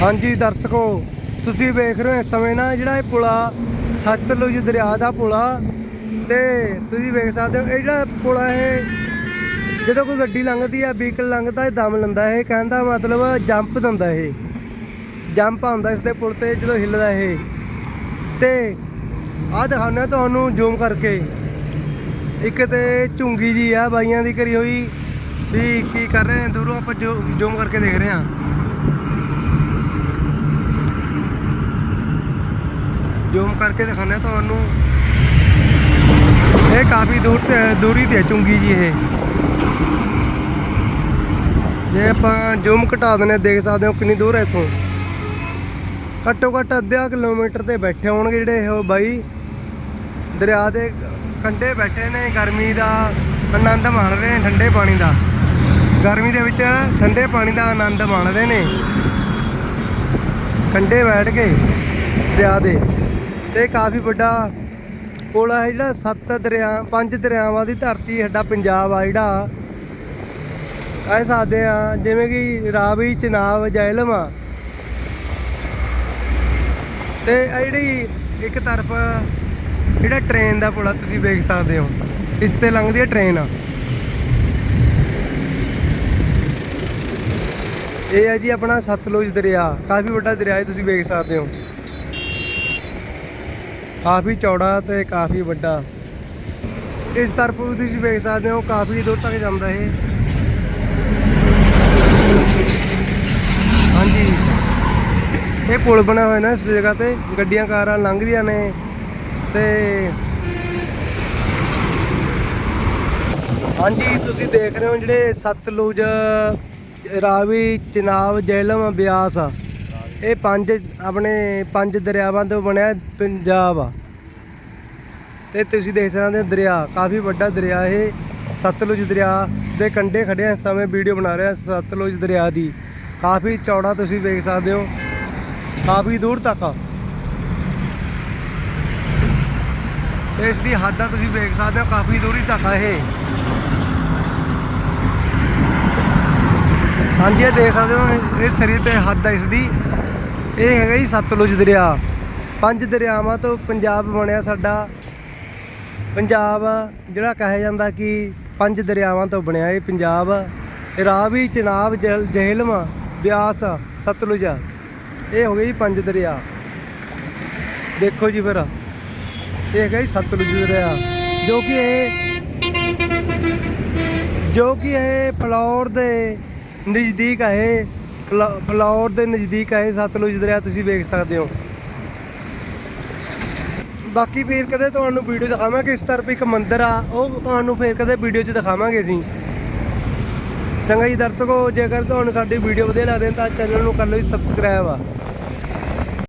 ਹਾਂਜੀ ਦਰਸ਼ਕੋ, ਤੁਸੀਂ ਵੇਖ ਰਹੇ ਹੋ ਇਸ ਸਮੇਂ ਨਾ ਜਿਹੜਾ ਇਹ ਪੁਲਾ, ਸਤਲੁਜ ਦਰਿਆ ਦਾ ਪੁਲਾ ਤੇ ਤੁਸੀਂ ਵੇਖ ਸਕਦੇ ਹੋ, ਇਹ ਜਿਹੜਾ ਪੁਲਾ ਇਹ ਜਦੋਂ ਕੋਈ ਗੱਡੀ ਲੰਘਦੀ ਆ ਵਹੀਕਲ ਲੰਘਦਾ, ਇਹ ਦਮ ਲੈਂਦਾ ਇਹ ਕਹਿੰਦਾ ਮਤਲਬ ਜੰਪ ਦਿੰਦਾ ਇਹ। ਜੰਪ ਆਉਂਦਾ ਇਸ ਦੇ ਪੁਲ ਤੇ ਜਦੋਂ ਹਿੱਲਦਾ ਇਹ। ਤੇ ਆਹ ਦਿਖਾਉਂਦੇ ਹਾਂ ਤੁਹਾਨੂੰ ਜ਼ੂਮ ਕਰਕੇ। ਇੱਕ ਤੇ ਝੁੰਗੀ ਜੀ ਆ ਬਾਈਆਂ ਦੀ ਕਰੀ ਹੋਈ, ਵੀ ਕੀ ਕਰ ਰਹੇ ਨੇ, ਦੂਰੋਂ ਆਪਾਂ ਜ਼ੂਮ ਕਰਕੇ ਦੇਖ ਰਹੇ ਹਾਂ। ਕਰਕੇ ਦਿਖਾਉਂਦੇ ਹਾਂ ਤੁਹਾਨੂੰ। ਇਹ ਕਾਫੀ ਦੂਰ ਤੇ, ਦੂਰੀ ਤੇ ਚੁੰਗੀ ਜੀ ਇਹ। ਜੇ ਆਪਾਂ ਜ਼ੂਮ ਘਟਾ ਦਿੰਦੇ ਦੇਖ ਸਕਦੇ ਹੋ ਕਿੰਨੀ ਦੂਰ ਹੈ ਇੱਥੋਂ। ਘੱਟੋ ਘੱਟ ਅੱਧਾ ਕਿਲੋਮੀਟਰ ਤੇ ਬੈਠੇ ਹੋਣਗੇ ਜਿਹੜੇ ਇਹ ਬਾਈ। ਦਰਿਆ ਦੇ ਕੰਢੇ ਬੈਠੇ ਨੇ, ਗਰਮੀ ਦਾ ਆਨੰਦ ਮਾਣ ਰਹੇ ਨੇ ਠੰਡੇ ਪਾਣੀ ਦਾ। ਗਰਮੀ ਦੇ ਵਿੱਚ ਠੰਡੇ ਪਾਣੀ ਦਾ ਆਨੰਦ ਮਾਣ ਰਹੇ ਨੇ। ਕੰਢੇ ਬੈਠ ਕੇ ਦਰਿਆ ਦੇ। ਤੇ ਕਾਫੀ ਵੱਡਾ ਪੁਲ ਹੈ ਜਿਹੜਾ ਸੱਤ ਦਰਿਆ ਪੰਜ ਦਰਿਆਵਾਂ ਦੀ ਧਰਤੀ ਸਾਡਾ ਪੰਜਾਬ ਆ ਜਿਹੜਾ। ਕਹਿ ਸਕਦੇ ਆ, ਜਿਵੇਂ ਕਿ ਰਾਵੀ, ਚਨਾਬ, ਜੈਲਮ ਆ। ਤੇ ਜਿਹੜੀ ਇੱਕ ਤਰਫ ਜਿਹੜਾ ਟ੍ਰੇਨ ਦਾ ਪੁਲ ਆ, ਤੁਸੀਂ ਵੇਖ ਸਕਦੇ ਹੋ। ਇਸ ਤੇ ਲੰਘਦੀ ਹੈ ਟ੍ਰੇਨ ਇਹ ਹੈ ਜੀ ਆਪਣਾ ਸਤਲੁਜ ਦਰਿਆ, ਕਾਫੀ ਵੱਡਾ ਦਰਿਆ ਹੈ ਤੁਸੀਂ ਵੇਖ ਸਕਦੇ ਹੋ। ਕਾਫੀ ਚੌੜਾ ਤੇ ਕਾਫੀ ਵੱਡਾ। ਇਸ ਤਰਫ ਵੀ ਤੁਸੀਂ ਵੇਖ ਸਕਦੇ ਹੋ, ਕਾਫੀ ਦੂਰ ਤੱਕ ਜਾਂਦਾ ਇਹ। ਹਾਂਜੀ। ਇਹ ਪੁਲ ਬਣਿਆ ਹੋਇਆ ਨਾ ਇਸ ਜਗ੍ਹਾ ਤੇ, ਗੱਡੀਆਂ ਕਾਰਾਂ ਲੰਘਦੀਆਂ ਨੇ ਤੇ ਹਾਂਜੀ, ਤੁਸੀਂ ਦੇਖ ਰਹੇ ਹੋ ਜਿਹੜੇ ਸਤਲੁਜ, ਰਾਵੀ, ਚਨਾਬ, ਜੇਹਲਮ, ਬਿਆਸ ਆ। ਇਹ ਪੰਜ ਆਪਣੇ ਪੰਜ ਦਰਿਆਵਾਂ ਤੋਂ ਬਣਿਆ ਪੰਜਾਬ ਆ। ਤੇ ਤੁਸੀਂ ਦੇਖ ਸਕਦੇ ਹੋ ਦਰਿਆ, ਕਾਫੀ ਵੱਡਾ ਦਰਿਆ ਇਹ। ਸਤਲੁਜ ਦਰਿਆ ਦੇ ਕੰਢੇ ਖੜੇ ਆ ਸਮੇਂ ਵੀਡੀਓ ਬਣਾ ਰਿਹਾ ਸਤਲੁਜ ਦਰਿਆ ਦੀ। ਕਾਫੀ ਚੌੜਾ ਤੁਸੀਂ ਵੇਖ ਸਕਦੇ ਹੋ। ਕਾਫੀ ਦੂਰ ਤੱਕ ਆ। ਇਸ ਦੀ ਹੱਦਾਂ ਤੁਸੀਂ ਵੇਖ ਸਕਦੇ ਹੋ, ਕਾਫੀ ਦੂਰੀ ਤੱਕ ਆ ਇਹ। ਹਾਂਜੀ, ਇਹ ਦੇਖ ਸਕਦੇ ਹੋ, ਇਹ- ਸਰੀਰ ਤੇ ਹੱਦ ਆ ਇਸ ਦੀ। ਇਹ ਹੈਗਾ ਜੀ ਸਤਲੁਜ ਦਰਿਆ। ਪੰਜ ਦਰਿਆਵਾਂ ਤੋਂ ਪੰਜਾਬ ਬਣਿਆ ਸਾਡਾ। ਪੰਜਾਬ ਜਿਹੜਾ ਕਿਹਾ ਜਾਂਦਾ ਕਿ ਪੰਜ ਦਰਿਆਵਾਂ ਤੋਂ ਬਣਿਆ ਇਹ ਪੰਜਾਬ। ਰਾਵੀ, ਚਨਾਬ, ਜਹਿਲ- ਬਿਆਸ, ਸਤਲੁਜ। ਇਹ ਹੋ ਗਏ ਜੀ ਪੰਜ ਦਰਿਆ। ਦੇਖੋ ਜੀ ਫਿਰ। ਇਹ ਹੈਗਾ ਜੀ ਸਤਲੁਜ ਦਰਿਆ। ਜੋ ਕਿ ਇਹ ਜੋ ਕਿ ਇਹ ਫਲੌਰ ਦੇ ਨਜ਼ਦੀਕ ਹੈ ਇਹ। ਫਲੌਰ ਦੇ ਨਜ਼ਦੀਕ ਹੈ ਸਤਲੁਜ ਦਰਿਆ, ਤੁਸੀਂ ਵੇਖ ਸਕਦੇ ਹੋ। ਬਾਕੀ ਫੇਰ ਕਦੇ ਤੁਹਾਨੂੰ ਵੀਡੀਓ ਦਿਖਾਵਾਂਗੇ ਇਸ ਤਰਫ ਇੱਕ ਮੰਦਿਰ ਆ, ਉਹ ਤੁਹਾਨੂੰ ਫੇਰ ਕਦੇ ਵੀਡੀਓ 'ਚ ਦਿਖਾਵਾਂਗੇ ਅਸੀਂ। ਚੰਗਾ ਜੀ, ਦਰਸ਼ਕੋ, ਜੇਕਰ ਤੁਹਾਨੂੰ ਸਾਡੀ ਵੀਡੀਓ ਵਧੀਆ ਲੱਗਦੀ ਤਾਂ ਚੈਨਲ ਨੂੰ ਕਰ ਲਓ ਜੀ ਸਬਸਕ੍ਰਾਈਬ ਆ।